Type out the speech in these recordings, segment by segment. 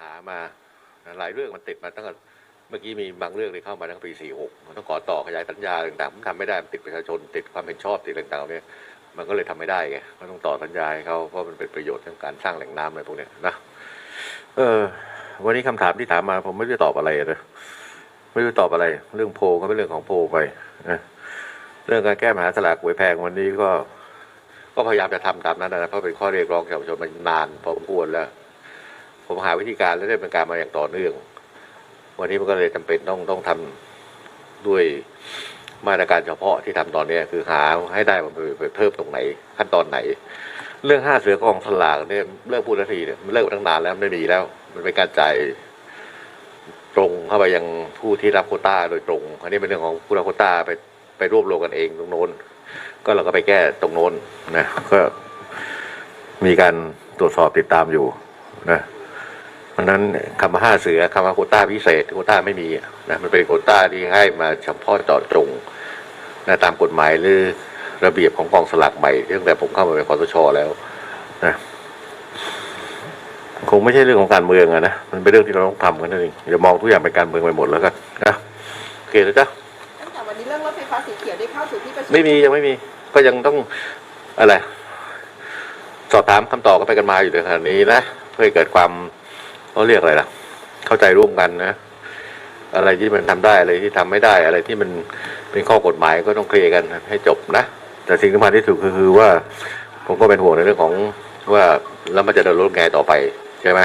หามาหลายเรื่องมันติดมาตั้งแต่เมื่อกี้มีบางเรื่องที่เข้ามาตั้งปี 46 มันต้องขอต่อขยายสัญญาต่างๆผมทำไม่ได้มันติดประชาชนติดความเห็นชอบติดต่างๆเนี่ยมันก็เลยทำไม่ได้ไงมันต้องต่อสัญญาให้เขาเพราะมันเป็นประโยชน์ในการสร้างแหล่งน้ำอะไรพวกเนี้ยนะเออ วันนี้คำถามที่ถามมาผมไม่รู้ตอบอะไรนะไม่รู้ตอบอะไร เรื่องโพลก็เป็นเรื่องของโพลไปนะเรื่องการแก้ปัญหาสลากหวยแพงวันนี้ก็ ก็พยายามจะทำตามนั้นนะเพราะเป็นข้อเรียกร้องจากประชาชนมานานพอสมควรแล้ว ผมหาวิธีการและได้เป็นการมาอย่างต่อเนื่อง วันนี้มันก็เลยจำเป็นต้องต้องทำด้วยมาตรการเฉพาะที่ทำตอนเนี้ยคือหาให้ได้ว่าไปเพิ่มตรงไหน ขั้นตอนไหน เรื่องห้าเสือกองสลากเนี่ยเลิกพูดทันทีเนี่ยมันเลิกตั้งนานแล้วไม่มีแล้ว มันเป็นการจ่ายตรงเข้าไปยังผู้ที่รับโคต้าโดยตรงอันนี้เป็นเรื่องของผู้รับโคต้าไปไปรวบรวมกันเองตรงโน้น ก็เราก็ไปแก้ตรงโน้นนะก็มีการตรวจสอบติดตามอยู่นะ เพราะฉะนั้นคำว่าห้าเสือคำว่าโควต้าพิเศษโควต้าไม่มีนะมันเป็นโควต้าที่ให้มาเฉพาะเจาะจงนะตามกฎหมายหรือระเบียบของกองสลากใหม่ตั้งแต่ผมเข้ามาเป็นคอสชแล้วนะคงไม่ใช่เรื่องของการเมืองอะนะมันเป็นเรื่องที่เราต้องทำกันนั่นเองอย่ามองทุกอย่างเป็นการเมืองไปหมดแล้วกันนะโอเคนะจ๊ะตั้งแต่วันนี้เรื่องรถไฟฟ้าสีเขียวได้เข้าสู่ที่ประชุมไม่มียังไม่มี ก็ยังต้องอะไรสอบถามคำตอบกันไปกันมาอยู่ในขณะนี้นะเพื่อให้เกิดความ เขาเรียกอะไรล่ะ เข้าใจร่วมกันนะ อะไรที่มันทำได้อะไรที่ทำไม่ได้ อะไรที่มันเป็นข้อกฎหมายก็ต้องเคลียร์กันให้จบนะ แต่สิ่งสำคัญที่สุดคือว่า ผมก็เป็นห่วงในเรื่องของว่าแล้วมันจะเดินรถไงต่อไปใช่ไหม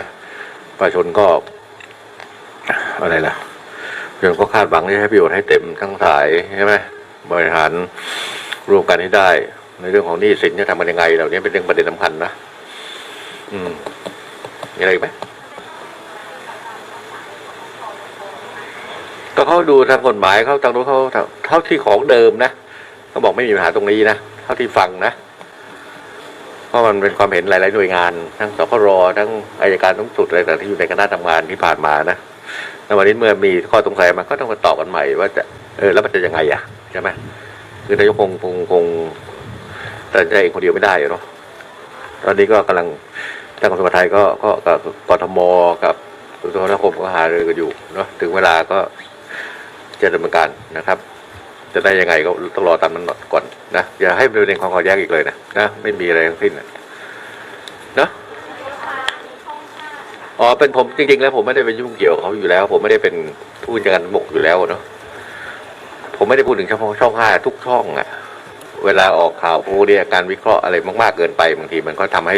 ประชาชนก็ อะไรล่ะประชาชนก็คาดหวังที่ให้ประโยชน์ให้เต็มทั้งสายใช่ไหมบริหารร่วมกันให้ได้ ในเรื่องของหนี้สินจะทำกันยังไง เหล่านี้เป็นเรื่องประเด็นสำคัญนะ อืมมีอะไรอีกไหม ก็เขาดูทางกฎหมายเขาทางรู้นเขาเท่าที่ของเดิมนะเขาบอกไม่มีปัญหาตรงนี้นะเท่าที่ฟังนะเพราะมันเป็นความเห็นหลายๆหน่วยงาน ทั้งสครทั้งอายการสูงสุดอะไรต่างที่อยู่ในคณะทำงานที่ผ่านมานะแล้ววันนี้เมื่อมีข้อสงสัยมาก็ต้องมาตอบกันใหม่ว่าจะเออแล้วมันจะยังไงอะใช่ไหมคือนายกคงคงคงตัดใจเองคนเดียวไม่ได้เนาะตอนนี้ก็กำลังทางกระทรวงไทยก็ก็กับกทมกับกระทรวงคมนาคมก็หารือกันอยู่เนาะถึงเวลาก็ จะดำเนินการนะครับ จะได้ยังไงก็ต้องรอตามนั้นก่อนนะอย่าให้เป็นประเด็นความขัดแย้งอีกเลยนะนะไม่มีอะไรทั้งสิ้นนะอ๋อเป็นผมจริง ๆ แล้วผมไม่ได้ไปยุ่งเกี่ยวเขาอยู่แล้ว ผมไม่ได้เป็นผู้จัดการบกอยู่แล้วเนาะผมไม่ได้พูดถึงเฉพาะช่องห้าทุกช่องอะเวลาออกข่าวพวกเนี้การวิเคราะห์อะไรมากๆเกินไปบางทีมันก็ทำให้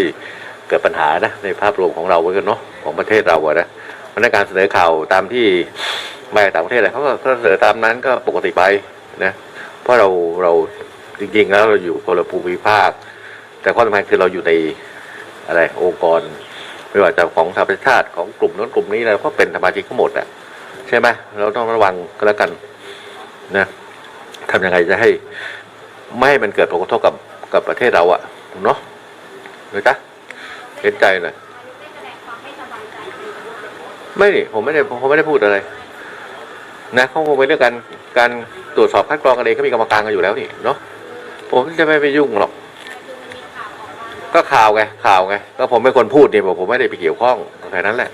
เกิดปัญหานะในภาพรวมของเราเหมือนกันเนาะของประเทศเราอะนะเพราะฉะนั้นการเสนอข่าวตามที่ มาจากต่างประเทศอะไรเขาก็เสนอตามนั้นก็ปกติไปนะเพราะเราเราจริงๆแล้วเราอยู่คนละภูมิภาค แต่ข้อสำคัญคือเราอยู่ในอะไรองค์กรไม่ว่าจะของสหประชาชาติของกลุ่มนั้นกลุ่มนี้เราก็เป็นสมาชิกทั้งหมดอะใช่ไหมเราต้องระวังก็แล้วกันนะทำยังไงจะให้ไม่ให้มันเกิดผลกระทบกับกับประเทศเราอะเนาะเลยจ้ะเห็นใจหน่อยไม่นี่ผมไม่ได้ผมไม่ได้พูดอะไร นะเขาคงเป็นเรื่องการการตรวจสอบคัดกรองกันเองก็มีกรรมการกันอยู่แล้วนี่เนาะผมจะไม่ไปยุ่งหรอก ก็ข่าวไงข่าวไงก็ผมเป็นคนพูดเนี่ยบอกผมไม่ได้ไปเกี่ยวข้องแค่นั้นแหละ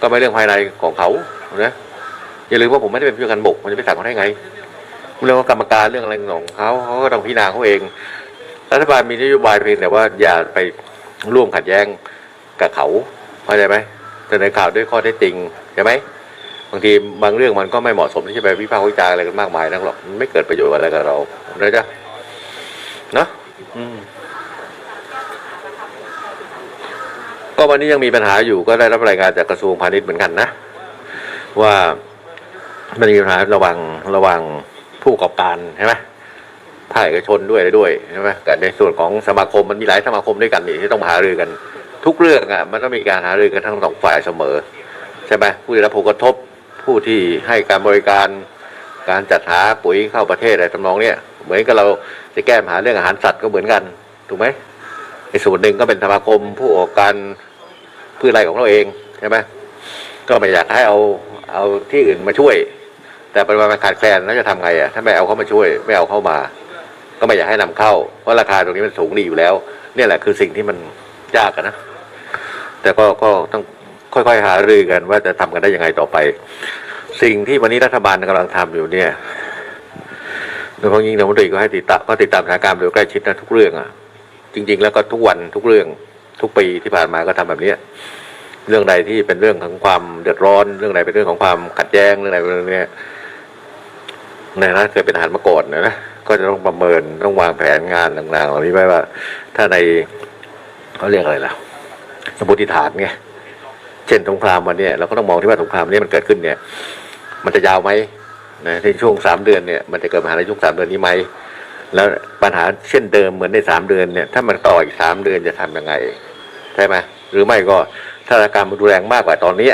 ก็เป็นเรื่องภายในของเขานะอย่าลืมว่าผมไม่ได้เป็นผู้การบกมันจะไปสั่งเขาได้ไงเรื่องกรรมการเรื่องอะไรของเขาเขาก็ต้องพิจารณาเขาเองรัฐบาลมีนโยบายเพียงแต่ว่าอย่าไปร่วมขัดแย้งกับเขาเข้าใจไหมเสนอข่าวด้วยข้อเท็จจริงใช่ไหม บางทีบางเรื่องมันก็ไม่เหมาะสมที่จะไปวิพากษ์วิจารณ์อะไรกันมากมายนักหรอกมันไม่เกิดประโยชน์อะไรกับเรานะจ๊ะเนาะอืมก็วันนี้ยังมีปัญหาอยู่ก็ได้รับรายงานจากกระทรวงพาณิชย์เหมือนกันนะ ว่ามันมีปัญหาระหว่างระหว่างผู้ประกอบการใช่ไหมภาคเอกชนด้วยอะไรด้วยใช่ไหมกับในส่วนของสมาคมมันมีหลายสมาคมด้วยกันนี่ที่ต้องมาหารือกัน ทุกเรื่องอะมันต้องมีการหารือกันทั้งสองฝ่ายเสมอ ใช่ไหมผู้ได้รับผลกระทบ ผู้ที่ให้การบริการการจัดหาปุ๋ยเข้าประเทศอะไรทำนองเนี้ยเหมือนกับเราจะแก้ปัญหาเรื่องอาหารสัตว์ก็เหมือนกันถูกไหมในส่วนหนึ่งก็เป็นสมาคมผู้ประกการพืชไร่ของเราเองใช่ไหมก็ไม่อยากให้เอาเอาที่อื่นมาช่วย แต่ปริมาณขาดแคลนแล้วจะทำไงอะถ้าไม่เอาเขามาช่วย ไม่เอาเข้ามา ก็ไม่อยากให้นำเข้า เพราะราคาตรงนี้มันสูงดีอยู่แล้ว เนี่ยแหละคือสิ่งที่มันยากนะแต่ก็ก็ต้อง ค่อยๆหารือกันว่าจะทำกันได้ยังไงต่อไป สิ่งที่วันนี้รัฐบาลกำลังทำอยู่เนี่ยโดยเฉพาะยิ่งนายกรัฐมนตรีก็ให้ติดตามก็ติดตามสถานการณ์โดยใกล้ชิดนะทุกเรื่องอะ จริง ๆ แล้วก็ทุกวันทุกเรื่องทุกปีที่ผ่านมาก็ทำแบบเนี้ยเรื่องใดที่เป็นเรื่องของความเดือดร้อน เรื่องใดเป็นเรื่องของความขัดแย้งเรื่องใดเรื่องเนี้ยในฐานะเคยเป็นทหารมาก่อนนะนะ ก็จะต้องประเมินต้องวางแผนงานต่างๆเหล่านี้ไว้ว่า ถ้าในเขาเรียกอะไรล่ะสมมติฐานไง เช่นสงครามวันนี้เราก็ต้องมองที่ว่าสงครามนี้มันเกิดขึ้นเนี่ย มันจะยาวไหมนะในช่วงสามเดือนเนี่ยมันจะเกิดปัญหาในช่วงสามเดือนนี้ไหมแล้วปัญหาเช่นเดิมเหมือนในสามเดือนเนี่ยถ้ามันต่ออีกสามเดือนจะทำยังไงใช่ไหมหรือไม่ก็ถ้าสถานการณ์มันรุนแรงมากกว่าตอนนี้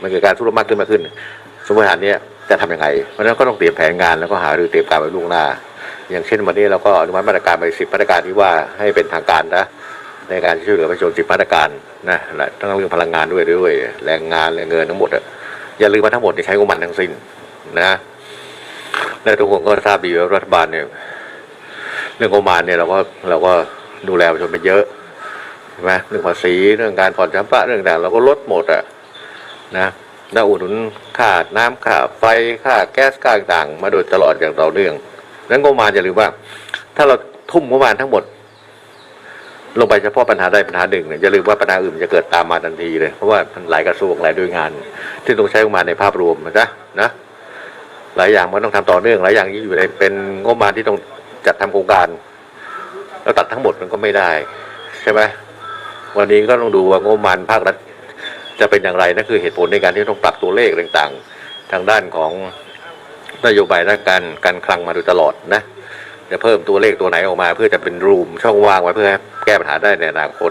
มันเกิดการสู้รมากขึ้นมาขึ้น สมมติฐานนี้จะทำยังไง เพราะฉะนั้นก็ต้องเตรียมแผนงานแล้วก็หารือเตรียมการไว้ล่วงหน้า อย่างเช่นวันนี้เราก็อนุมัติมาตรการไปสิบมาตรการที่ว่าให้เป็นทางการนะ ในการช่วยเหลือประชาชนสิบมาตรการนะและทั้งเรื่องพลังงานด้วยด้วยแรงงานแรงเงินทั้งหมดอะอย่าลืมว่าทั้งหมดเนี่ยใช้งบมาณทั้งสิ้นนะและทุกคนก็ทราบดีว่ารัฐบาลเนี่ย เรื่องงบมาณเนี่ยเราก็เราก็ดูแลประชาชนไปเยอะใช่ไหมเรื่องภาษีเรื่องการผ่อนชำระเรื่องต่างเราก็ลดหมดอะนะแล้วอุดหนุนค่าน้ำค่าไฟค่าแก๊สค่าต่างๆมาโดยตลอดอย่างต่อเนื่องนั้นงบประมาณอย่าลืมว่า ถ้าเราทุ่มงบประมาณทั้งหมด ลงไปเฉพาะปัญหาใดปัญหาหนึ่งเนี่ยอย่าลืมว่าปัญหาอื่นมันจะเกิดตามมาทันทีเลยเพราะว่ามันหลายกระทรวงหลายหน่วยงาน ที่ต้องใช้งบประมาในภาพรวมนะจ๊ะนะหลายอย่างมันต้องทำต่อเนื่องหลายอย่างที่อยู่ในเป็นงบประมาณที่ต้องจัดทำโครงการแล้วตัดทั้งหมดมันก็ไม่ได้ ใช่ไหมวันนี้ก็ต้องดูว่างบประมาณภาครัฐจะเป็นอย่างไรนั่นคือเหตุผลในการที่ต้องปรับตัวเลขต่างๆ ทางด้านของนโยบายด้านการการคลังมาโดยตลอดนะ จะเพิ่มตัวเลขตัวไหนออกมา เพื่อจะเป็นรูมช่องว่างไว้เพื่อแก้ปัญหาได้ในอนาคต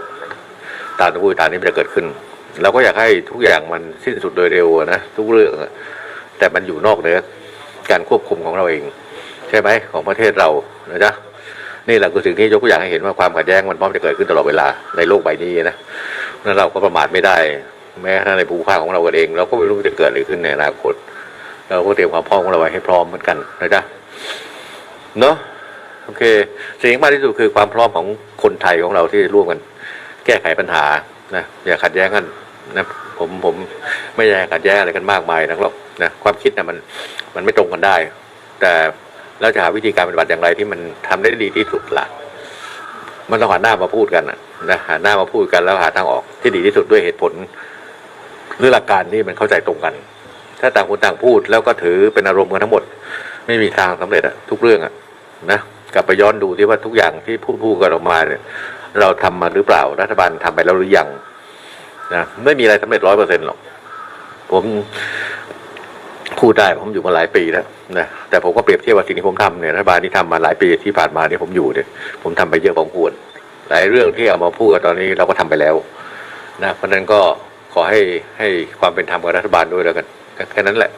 ตามที่พูดตามนี้มันจะเกิดขึ้นเราก็อยากให้ทุกอย่างมันสิ้นสุดโดยเร็วนะทุกเรื่องแต่มันอยู่นอกเหนือการควบคุมของเราเอง ใช่ไหมของประเทศเรานะจ๊ะนี่แหละคือสิ่งที่ยกตัวอย่างให้เห็นว่าความขัดแย้งมันพร้อมจะเกิดขึ้นตลอดเวลาในโลกใบนี้นะนั้นเราก็ประมาทไม่ได้ แม้กระทั่งในภูมิภาคของเราเอง เราก็ไม่รู้จะเกิดอะไรขึ้นในอนาคต เราก็เตรียมความพร้อมของเราไว้ให้พร้อมเหมือนกันนะจ๊ะเนาะ อเคสิ่งที่มากที่สุดคือความพร้อมของคนไทยของเราที่ร่วมกัน แก้ไขปัญหานะอย่าขัดแย้งกันนะผมผมไม่อยากขัดแย้งอะไรกันมากมายนักหรอกนะความคิดนะมันมันไม่ตรงกันได้ แต่เราจะหาวิธีการปฏิบัติอย่างไรที่มันทำได้ดีที่สุดล่ะ มันต้องหันหน้ามาพูดกันนะหันหน้ามาพูดกันแล้วหาทางออกที่ดีที่สุดด้วยเหตุผลหรือหลักการที่มันเข้าใจตรงกัน ถ้าต่างคนต่างพูดแล้วก็ถือเป็นอารมณ์กันทั้งหมด ไม่มีทางสำเร็จอะทุกเรื่องอะนะ กลับไปย้อนดูที่ว่าทุกอย่างที่พูดพูดกันออกมาเนี่ยเราทำมาหรือเปล่ารัฐบาลทำไปแล้วหรือยังนะไม่มีอะไรสำเร็จร้อยเปอร์เซ็นต์หรอก ผมพูดได้ผมอยู่มาหลายปีแล้วนะแต่ผมก็เปรียบเทียบว่าสิ่งที่ผมทำเนี่ยรัฐบาลที่ทำมาหลายปีที่ผ่านมาเนี่ยผมอยู่เนี่ย ผมทำไปเยอะพอควรหลายเรื่องที่เอามาพูดกันตอนนี้เราก็ทำไปแล้วนะเพราะฉะนั้นก็ขอให้ให้ความเป็นธรรมกับรัฐบาลด้วยแล้วกันแค่นั้นแหละ